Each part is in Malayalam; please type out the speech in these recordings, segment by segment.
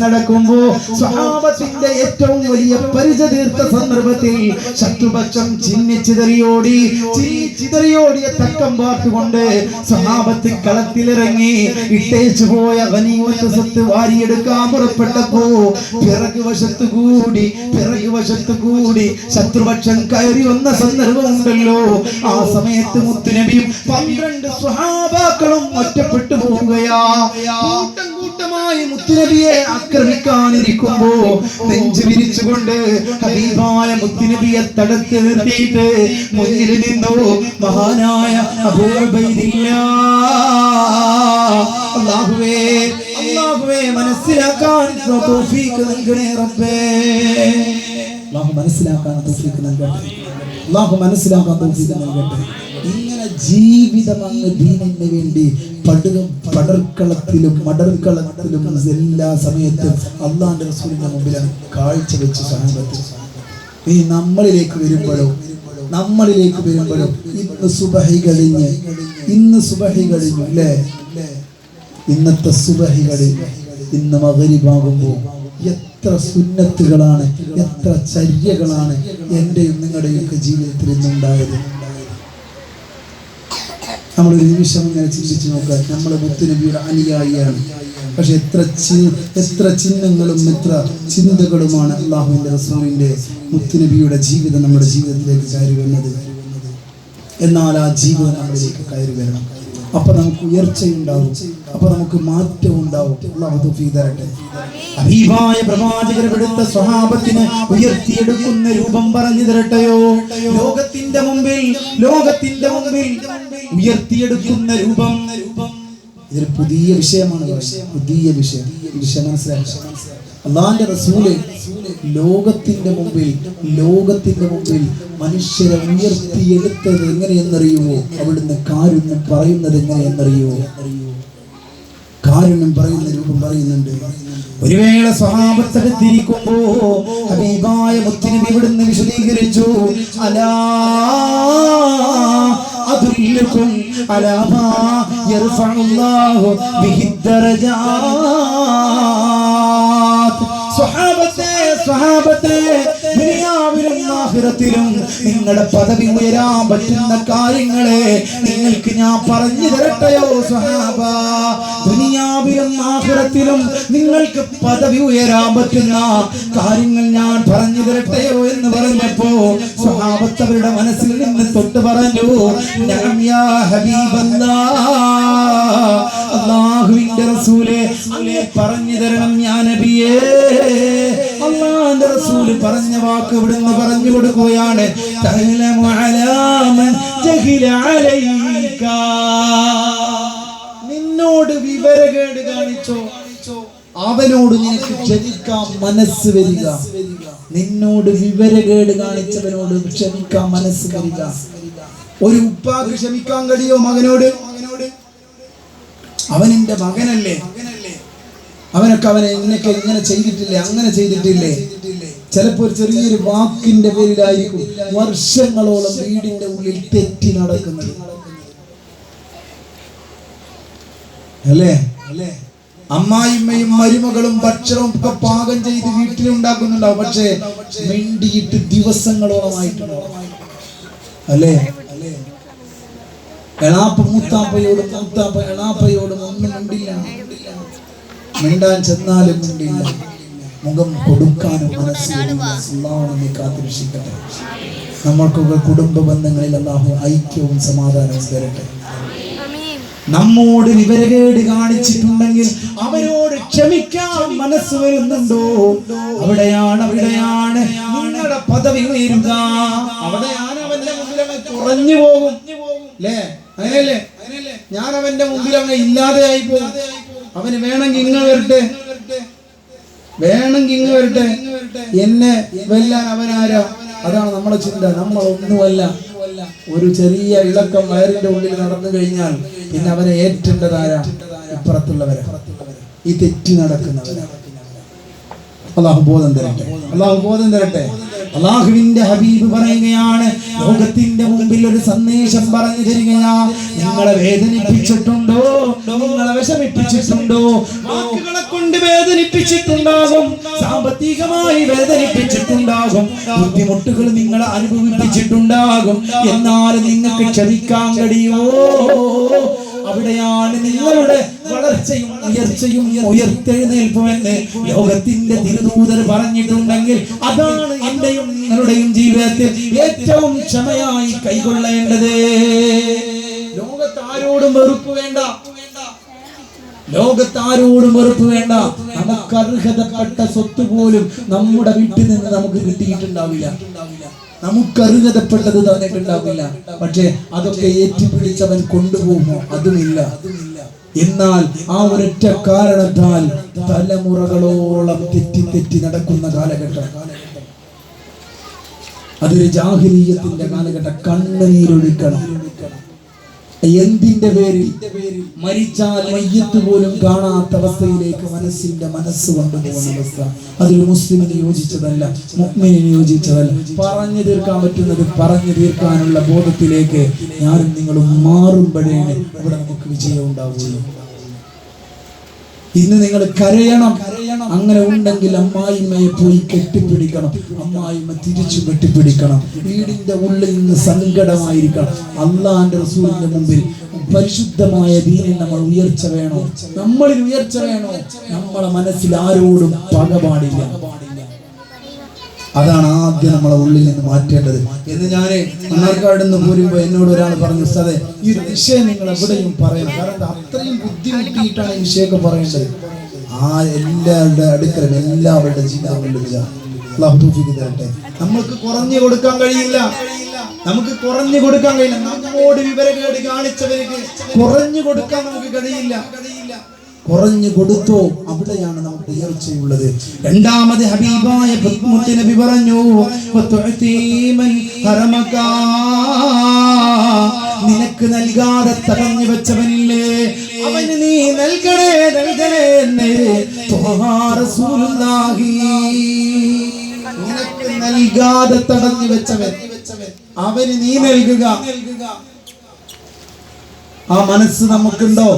നടക്കുമ്പോ സ്വഭാവത്തിന്റെ ഏറ്റവും വലിയ പരിച തീർത്ത സന്ദർഭത്തിൽ ശത്രുപക്ഷം ചിന്നിച്ചിതറിയോടി ചിതറിയോടിയ തക്കം പാർത്തുകൊണ്ട് സ്വഭാവത്തിൽ കളത്തിലിറങ്ങി ഇട്ടേച്ചു പോയ വനീമത്ത് സ്വത്ത് വാരിയെടുക്കാൻ പുറപ്പെട്ടപ്പോ പിറകു വശത്ത് കൂടി പിറകു വശത്ത് കൂടി ശത്രുപക്ഷം കയറി വന്ന സന്ദർഭമുണ്ടല്ലോ ആ സമയത്ത് മുത്തുനബിയും പന്ത്രണ്ട് സ്വഹാബാക്കളും ഒറ്റപ്പെട്ടു പോവുകയാ. കൂട്ടമായി മുത്തുനബിയെ ആക്രമിക്കാനിരിക്കുമ്പോ നെഞ്ചു വിരിച്ചുകൊണ്ട് ഹബീബായ മുത്തുനബിയെ തടുത്ത് നിർത്തിയിട്ട് മുന്നിൽ നിന്നു മഹാനായ അല്ലാഹുവേ മനസ്സിലാക്കാൻ നൽകണേ റബ്ബേ. തൗഫീഖ് അല്ലാഹു മനസ്സിലാക്കാൻ നൽകട്ടെ. ഇങ്ങനെ ജീവിതം അങ്ങ് ദീനിന് വേണ്ടി പടുക പടർക്കളത്തിലും മടർക്കളത്തിലും എല്ലാ സമയത്തും അള്ളാഹുന്റെ റസൂലിന്റെ മുമ്പിൽ കാഴ്ചവെച്ച് സഹാബത്ത് ഇനി നമ്മളിലേക്ക് വരുമ്പോഴോ നമ്മളിലേക്ക് വരുമ്പോഴോ ഇന്ന് സുബഹി കഴിഞ്ഞ് ഇന്ന് സുബഹി കഴിഞ്ഞു അല്ലേ? ഇന്നത്തെ സുബഹി കഴിഞ്ഞ് ഇന്ന് മകരിഭാകുമ്പോൾ എത്ര സുന്നത്തുകളാണ് എത്ര ചര്യകളാണ് എന്റെയും നിങ്ങളുടെയൊക്കെ ജീവിതത്തിൽ ഇന്നുണ്ടായത്. നമ്മൾ ഒരു നിമിഷം ഇങ്ങനെ ചിന്തിച്ച് നോക്കാൻ നമ്മൾ മുത്തുനബിയുടെ അനുയായിയാണ്. പക്ഷെ എത്ര എത്ര ചിഹ്നങ്ങളും എത്ര ചിന്തകളുമാണ് അള്ളാഹുവിന്റെ റസൂലിന്റെ മുത്തുനബിയുടെ ജീവിതം നമ്മുടെ ജീവിതത്തിലേക്ക് കയറി വരുന്നത് എന്നാൽ ആ ജീവിതം നമ്മളിലേക്ക് കയറി വരണം. അപ്പൊ നമുക്ക് ഉയർച്ചയുണ്ടാവും അപ്പൊ നമുക്ക് മാറ്റം ഉണ്ടാവും. തരട്ടെ അഭീമായ സ്വഹാബത്തിന് ഉയർത്തിയെടുക്കുന്ന രൂപം പറഞ്ഞു തരട്ടെയോ? ലോകത്തിന്റെ മുമ്പിൽ ലോകത്തിന്റെ മുമ്പിൽ ഉയർത്തിയെടുക്കുന്ന രൂപം. ഇതൊരു പുതിയ വിഷയമാണ്. പുതിയ വിഷയം. വിഷയം. മനസ്സിലാക്കുക അള്ളാന്റെ റസൂൽ ലോകത്തിന്റെ മുമ്പിൽ ലോകത്തിന്റെ മുമ്പിൽ മനുഷ്യരെ ഉയർത്തിയെടുത്തത് എങ്ങനെയെന്നറിയുമോ അവിടുന്ന് കാരുണ്യം പറയുന്നത് എങ്ങനെയെന്നറിയുമോ കാരുണ്യം പറയുന്ന രൂപം പറയുന്നുണ്ട്. ഒരു വേള സ്വഭാവത്തെടുത്തിരിക്കുമ്പോ ഹബീബായ മുത്തിനബി ഇവിടുന്ന് വിശദീകരിച്ചു അലാ മാ യർഫഉല്ലാഹു ബിഹി ദറജാത്ത് സ്വഹാബത്തെ ദുനിയാവിലും ആഖിറത്തിലും നിങ്ങളുടെ പദവി ഉയരാൻ പറ്റുന്ന കാര്യങ്ങളെ നിങ്ങൾക്ക് ഞാൻ പറഞ്ഞു തരട്ടെയോ സഹാബ ദുനിയാവിലും ആഖിറത്തിലും നിങ്ങൾക്ക് പദവി ഉയരാൻ പറ്റുന്ന കാര്യങ്ങൾ ഞാൻ പറഞ്ഞു തരട്ടെയോ എന്ന് പറഞ്ഞപ്പോ സ്വഭാവത്തവരുടെ മനസ്സിൽ നിന്ന് തൊട്ട് പറഞ്ഞു "നഅം യാ ഹബീബല്ലാ അള്ളാഹുവിന്റെ റസൂലെ അങ്ങേ പറഞ്ഞു തരണം ഞാൻ നബിയേ. അള്ളാന്റെ റസൂൽ പറഞ്ഞ വാക്ക് ഇവിടുന്ന് പറഞ്ഞു കൊടുക്കുകയാണ്. നിന്നോട് വിവരകേട് കാണിച്ചോ? അവനോട് നിനക്ക് ക്ഷമിക്കാൻ മനസ്സ് വരിക. നിന്നോട് വിവരകേട് കാണിച്ചവനോട് ക്ഷമിക്കാൻ മനസ്സ് വരിക. ഒരു ഉപ്പാക്ക് ക്ഷമിക്കാൻ കഴിയോ മകനോട്? അവനെന്റെ മകനല്ലേ. അവനൊക്കെ അവനെ ഇങ്ങനെയൊക്കെ ഇങ്ങനെ ചെയ്തിട്ടില്ലേ അങ്ങനെ ചെയ്തിട്ടില്ലേ? ചിലപ്പോൾ ഒരു ചെറിയൊരു വാക്കിന്റെ പേരിലായിരിക്കും വർഷങ്ങളോളം വീടിന്റെ ഉള്ളിൽ തെറ്റി നടക്കുന്നത്. അല്ലേ? അല്ലേ അമ്മായിമ്മയും മരുമകളും ഭക്ഷണവും ഒക്കെ പാകം ചെയ്ത് വീട്ടിലുണ്ടാക്കുന്നുണ്ടാവും. പക്ഷേ മിണ്ടിയിട്ട് ദിവസങ്ങളോളമായിട്ടുണ്ടാവും. അല്ലേ അല്ലേ? എളാപ്പ മൂത്താപ്പയോടും മൂത്താപ്പ എളാപ്പയോടും ഒന്നും മിണ്ടില്ല. മിണ്ടാൻ ചെന്നാലും മിണ്ടില്ല. മുഖം കൊടുക്കാനും മനസ്സിലാണെന്ന് കാത്തിരക്ഷിക്കട്ടെ. നമ്മൾക്കൊക്കെ കുടുംബ ബന്ധങ്ങളിൽ അല്ലാഹു ഐക്യവും സമാധാനവും തരട്ടെ. നമ്മോട് വിവരകേട് കാണിച്ചിട്ടുണ്ടെങ്കിൽ അവരോട് ക്ഷമിക്കാൻ മനസ്സ് വരുന്നുണ്ടോ? അവിടെയാണ് അവിടെയാണ്. നിങ്ങളുടെ പദവി ഉയരുക. അവിടെയാണ് അവന്റെ മുമ്പിൽ കുറഞ്ഞു പോകും. അല്ലേ? അങ്ങനെയല്ലേ? ഞാൻ അവന്റെ മുമ്പിൽ അങ്ങ് ഇല്ലാതെയായി പോകും. അവന് വേണമെങ്കിൽ ഇങ്ങ് വരട്ടെ. വേണമെങ്കിൽ ഇങ്ങ് വരട്ടെ. എന്നെ വെല്ലാൻ അവനാരാ? അതാണ് നമ്മുടെ ചിന്ത. നമ്മൾ ഒന്നുമല്ല. ഒരു ചെറിയ ഇളക്കം വയറിന്റെ ഉള്ളിൽ നടന്നു കഴിഞ്ഞാൽ പിന്നെ അവനെ ഏറ്റേണ്ടതാരാ? ഇപ്പുറത്തുള്ളവരെ. ഈ തെറ്റി നടക്കുന്നവരെ. അള്ളാഹു ബോധം തരട്ടെ. അള്ളാഹു ബോധം തരട്ടെ. അള്ളാഹുവിന്റെ ഹബീബ് പറയുകയാണ് ലോകത്തിന്റെ മുമ്പിൽ ഒരു സന്ദേശം പറഞ്ഞു തരികയാ. നിങ്ങളെ വേദനിപ്പിച്ചിട്ടുണ്ടോ? നിങ്ങളെ വിഷമിപ്പിച്ചിട്ടുണ്ടോ? വാക്കുകളെ കൊണ്ട് വേദനിപ്പിച്ചിട്ടുണ്ടാകും സാമ്പത്തികമായി വേദനിപ്പിച്ചിട്ടുണ്ടാകും ബുദ്ധിമുട്ടുകൾ നിങ്ങളെ അനുഭവിപ്പിച്ചിട്ടുണ്ടാകും. എന്നാൽ നിങ്ങൾക്ക് ക്ഷമിക്കാൻ കഴിയോ അവിടെയാണ് നിങ്ങളുടെ വളർച്ചയും ഉയർച്ചയും ഉയർത്തെഴുന്നേൽപ്പുമെന്ന് ലോകത്തിന്റെ തിരുദൂതർ പറഞ്ഞിട്ടുണ്ടെങ്കിൽ അതാണ് എന്റെയും നിങ്ങളുടെയും ജീവിതത്തിൽ ഏറ്റവും ക്ഷമയായി കൈകൊള്ളേണ്ടത്. ലോകത്താരോടും വെറുപ്പ് വേണ്ട. ലോകത്താരോടും വെറുപ്പ് വേണ്ട. നമുക്ക് അർഹതപ്പെട്ട സ്വത്ത് പോലും നമ്മുടെ വീട്ടിൽ നിന്ന് നമുക്ക് കിട്ടിയിട്ടുണ്ടാവില്ല. നമുക്ക് അർഹതപ്പെട്ടത് തന്നിട്ടുണ്ടാവില്ല. പക്ഷേ അതൊക്കെ ഏറ്റുപിടിച്ചവൻ കൊണ്ടുപോകുമോ? അതുമില്ല. എന്നാൽ ആ ഒരൊറ്റ കാരണത്താൽ തലമുറകളോളം തെറ്റി തെറ്റി നടക്കുന്ന കാലഘട്ടം. അതൊരു ജാഹിരീയത്തിന്റെ കാലഘട്ടം. കണ്ണുനീരൊഴുക്കണം. എന്തിന്റെ പേരിൽ? മരിച്ചാൽ മയ്യത്ത് പോലും കാണാത്ത അവസ്ഥയിലേക്ക് മനസ്സിന്റെ മനസ്സ് കൊണ്ടുപോകുന്ന അവസ്ഥ. അതൊരു മുസ്ലിമിന് യോജിച്ചതല്ല മുഗ്മിനിന് യോജിച്ചതല്ല പറഞ്ഞു തീർക്കാൻ പറ്റുന്നത് പറഞ്ഞു തീർക്കാനുള്ള ബോധത്തിലേക്ക് ഞാനും നിങ്ങളും മാറുമ്പോഴേ ഇവിടെ നമുക്ക് വിജയം ഉണ്ടാവുകയുള്ളൂ. ഇന്ന് നിങ്ങൾ കരയണം. അങ്ങനെ ഉണ്ടെങ്കിൽ അമ്മായിമ്മയെ പോയി കെട്ടിപ്പിടിക്കണം. അമ്മായിമ്മ തിരിച്ചു കെട്ടിപ്പിടിക്കണം. വീടിന്റെ ഉള്ളിൽ നിന്ന് സങ്കടമായിരിക്കണം. അള്ളാന്റെ റസൂലിന്റെ മുമ്പിൽ പരിശുദ്ധമായ ദീനിൽ നമ്മൾ ഉയർച്ച വേണോ? നമ്മളിൽ ഉയർച്ച വേണോ? നമ്മളെ മനസ്സിൽ ആരോടും പക പാടില്ല അതാണ് ആദ്യം നമ്മളെ ഉള്ളിൽ നിന്ന് മാറ്റേണ്ടത്. എന്ന് ഞാൻ മണ്ണാർക്കാട് പോരുമ്പോ എന്നോട് ഒരാൾ പറഞ്ഞു സാറേ ഈ വിഷയം നിങ്ങൾ എവിടെയും പറയണം കാരണം അത്രയും ബുദ്ധിമുട്ടിയിട്ടാണ് ഈ വിഷയമൊക്കെ പറയേണ്ടത്. ആ എല്ലാവരുടെ അടുക്കലും എല്ലാവരുടെ ജീവിതങ്ങളിലും ഇതാ അള്ളാഹു തൗഫീഖ് തരട്ടെ. നമ്മൾക്ക് കുറഞ്ഞു കൊടുക്കാൻ കഴിയില്ല. നമുക്ക് കുറഞ്ഞു കൊടുക്കാൻ കഴിയില്ല. നമ്മോട് വിവരക്കേട് കാണിച്ചവർക്ക് കുറഞ്ഞു കൊടുക്കാൻ നമുക്ക് കഴിയില്ല. കുറഞ്ഞു കൊടുത്തോ അവിടെയാണ് നമുക്ക് ഉയർച്ചയുള്ളത്. രണ്ടാമത് ഹബീബായ നബി പറഞ്ഞു. നിനക്ക് നൽകാതെ തടഞ്ഞു വെച്ചവനില്ലേ? അവന് നീ നൽകണേ നൽകണേ എന്ന്. നിനക്ക് നൽകാതെ തടഞ്ഞു വെച്ചവൻ അവന് നീ നൽകുക. ആ മനസ്സ് നമുക്കുണ്ടോ?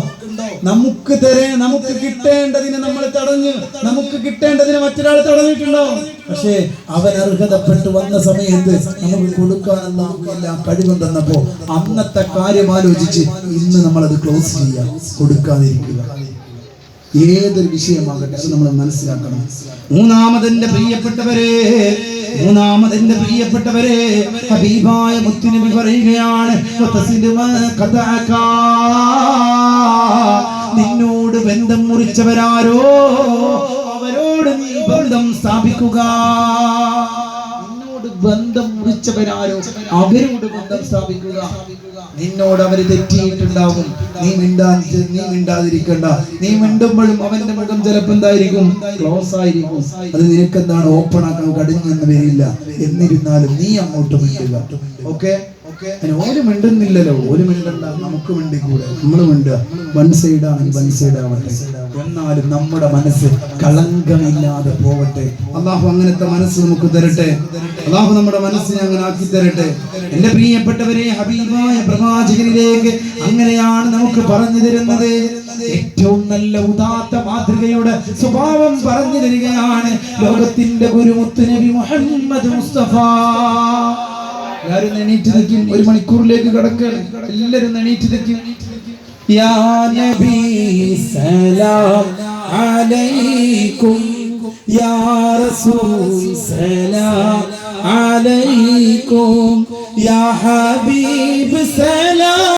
നമുക്ക് തരേ നമുക്ക് കിട്ടേണ്ടതിനെ നമ്മൾ തടഞ്ഞ് നമുക്ക് കിട്ടേണ്ടതിനെ മറ്റൊരാൾ തടഞ്ഞിട്ടുണ്ടോ? പക്ഷേ അവൻ അർഹതപ്പെട്ട് വന്ന സമയത്ത് നമുക്ക് കൊടുക്കാനെന്ന് നമുക്കെല്ലാം തന്നപ്പോ അന്നത്തെ കാര്യം ആലോചിച്ച് ഇന്ന് അത് ക്ലോസ് ചെയ്യാം കൊടുക്കാതിരിക്കുക. ഏതൊരു വിഷയമാകട്ടെ അത് നമ്മൾ മനസ്സിലാക്കണം. മൂന്നാമതെന്റെ പ്രിയപ്പെട്ടവരെ മൂന്നാമതെന്റെ പ്രിയപ്പെട്ടവരെ ഹബീബായ മുത്തുനബി പറയുകയാണ്. നിന്നോട് ബന്ധം മുറിച്ചവരാരോ? അവരോട് നീ ബന്ധം സ്ഥാപിക്കുക. നിന്നോട് ബന്ധം മുറിച്ചവരാരോ? അവരോട് ബന്ധം സ്ഥാപിക്കുക. നിന്നോട് അവർ തെറ്റിയിട്ടുണ്ടാവും നീ മിണ്ടാ നീ മിണ്ടാതിരിക്കണ്ട. നീ മിണ്ടുമ്പോഴും അവന്റെ മുഖം ചിലപ്പോ എന്തായിരിക്കും? ക്ലോസ് ആയിരിക്കും. അത് നിനക്ക് എന്താണ് ഓപ്പൺ ആക്കാൻ കടിഞ്ഞെന്ന് വരില്ല എന്നിരുന്നാലും നീ അങ്ങോട്ട് മിണ്ടില്ല. ഓക്കെ ഓര് മിണ്ടുന്നില്ലല്ലോ. ഒരു മിണ്ടണ്ട നമുക്ക് മിണ്ടിക്കൂടെ? നമ്മൾ മിണ്ടുക വൺ സൈഡ് ആണെങ്കിൽ വൺ സൈഡ് ആവട്ടെ. എന്നാലും നമ്മുടെ മനസ്സ് കളങ്കമില്ലാതെ പോവട്ടെ. അള്ളാഹു അങ്ങനത്തെ മനസ്സ് നമുക്ക് തരട്ടെ. അള്ളാഹു നമ്മുടെ മനസ്സിനെ അങ്ങനെ ആക്കി തരട്ടെ. എന്റെ പ്രിയപ്പെട്ടവരെ ഹബീബായ പ്രവാചകനിലേക്ക് അങ്ങനെയാണ് നമുക്ക് പറഞ്ഞു തരുന്നത്. ഏറ്റവും നല്ല ഉദാത്ത മാതൃകയുടെ സ്വഭാവം പറഞ്ഞു തരികയാണ് ലോകത്തിന്റെ ഗുരുമുത്ത് നബി മുഹമ്മദ് മുസ്തഫ. എല്ലാവരും ഒന്ന് എണീറ്റ് നിൽക്കും. ഒരു മണിക്കൂറിലേക്ക് കടക്കുകയാണ് എല്ലാവരും ഒന്ന് എണീറ്റ് നിൽക്കും. യാ നബി സലാം അലൈക്കും. യാ റസൂൽ സലാം അലൈക്കും. യാ ഹബീബ് സലാം.